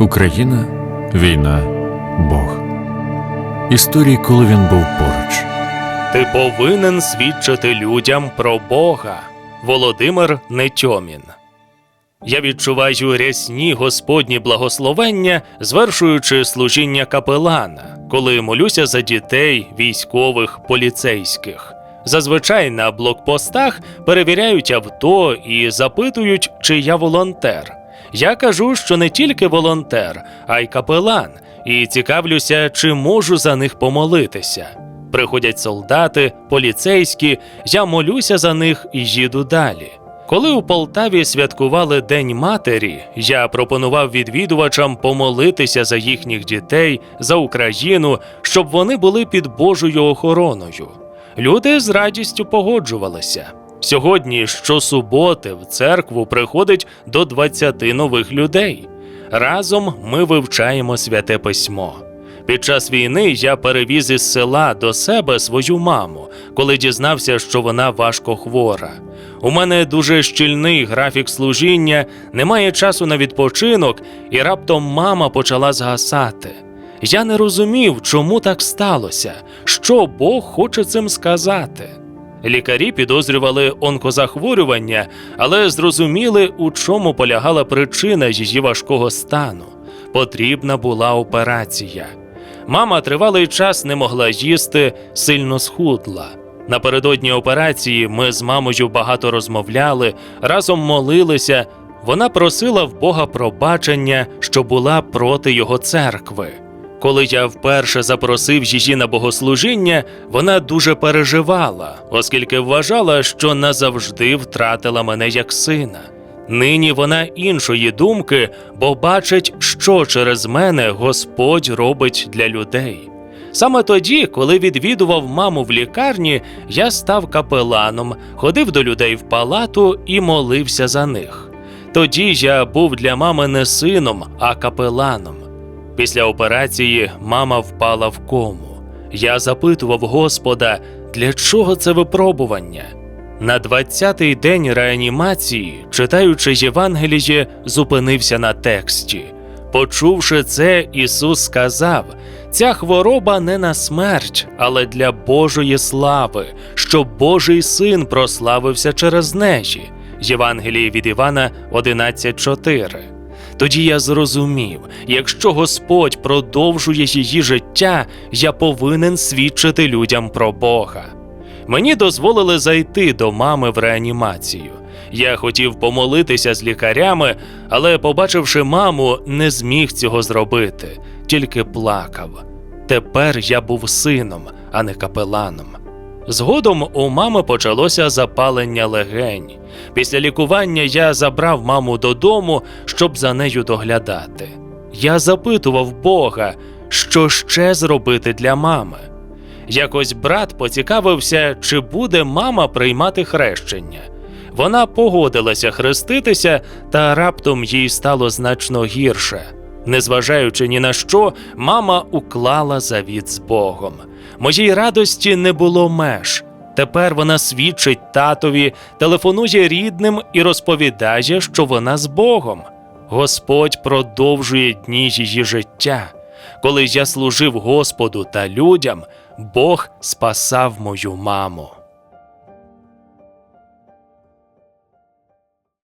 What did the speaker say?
Україна, війна, Бог. Історії, коли він був поруч. Ти повинен свідчити людям про Бога. Володимир Нетьомін. Я відчуваю рясні Господні благословення, звершуючи служіння капелана, коли молюся за дітей, військових, поліцейських. Зазвичай на блокпостах перевіряють авто і запитують, чи я волонтер. Я кажу, що не тільки волонтер, а й капелан, і цікавлюся, чи можу за них помолитися. Приходять солдати, поліцейські, я молюся за них і їду далі. Коли у Полтаві святкували День матері, я пропонував відвідувачам помолитися за їхніх дітей, за Україну, щоб вони були під Божою охороною. Люди з радістю погоджувалися. Сьогодні щосуботи в церкву приходить до 20 нових людей. Разом ми вивчаємо святе письмо. Під час війни я перевіз із села до себе свою маму, коли дізнався, що вона важко хвора. У мене дуже щільний графік служіння, немає часу на відпочинок, і раптом мама почала згасати. Я не розумів, чому так сталося, що Бог хоче цим сказати. Лікарі підозрювали онкозахворювання, але зрозуміли, у чому полягала причина її важкого стану. Потрібна була операція. Мама тривалий час не могла їсти, сильно схудла. Напередодні операції ми з мамою багато розмовляли, разом молилися. Вона просила в Бога пробачення, що була проти його церкви. Коли я вперше запросив її на богослужіння, вона дуже переживала, оскільки вважала, що назавжди втратила мене як сина. Нині вона іншої думки, бо бачить, що через мене Господь робить для людей. Саме тоді, коли відвідував маму в лікарні, я став капеланом, ходив до людей в палату і молився за них. Тоді я був для мами не сином, а капеланом. Після операції мама впала в кому. Я запитував Господа, для чого це випробування. На 20-й день реанімації, читаючи Євангеліє, зупинився на тексті. Почувши це, Ісус сказав: ця хвороба не на смерть, але для Божої слави, щоб Божий син прославився через неї. Євангеліє від Івана 11.4. Тоді я зрозумів, якщо Господь продовжує її життя, я повинен свідчити людям про Бога. Мені дозволили зайти до мами в реанімацію. Я хотів помолитися з лікарями, але, побачивши маму, не зміг цього зробити, тільки плакав. Тепер я був сином, а не капеланом. Згодом у мами почалося запалення легень. Після лікування я забрав маму додому, щоб за нею доглядати. Я запитував Бога, що ще зробити для мами. Якось брат поцікавився, чи буде мама приймати хрещення. Вона погодилася хреститися, та раптом їй стало значно гірше. Незважаючи ні на що, мама уклала завіт з Богом. Моїй радості не було меж. Тепер вона свідчить татові, телефонує рідним і розповідає, що вона з Богом. Господь продовжує дні її життя. Коли я служив Господу та людям, Бог спасав мою маму.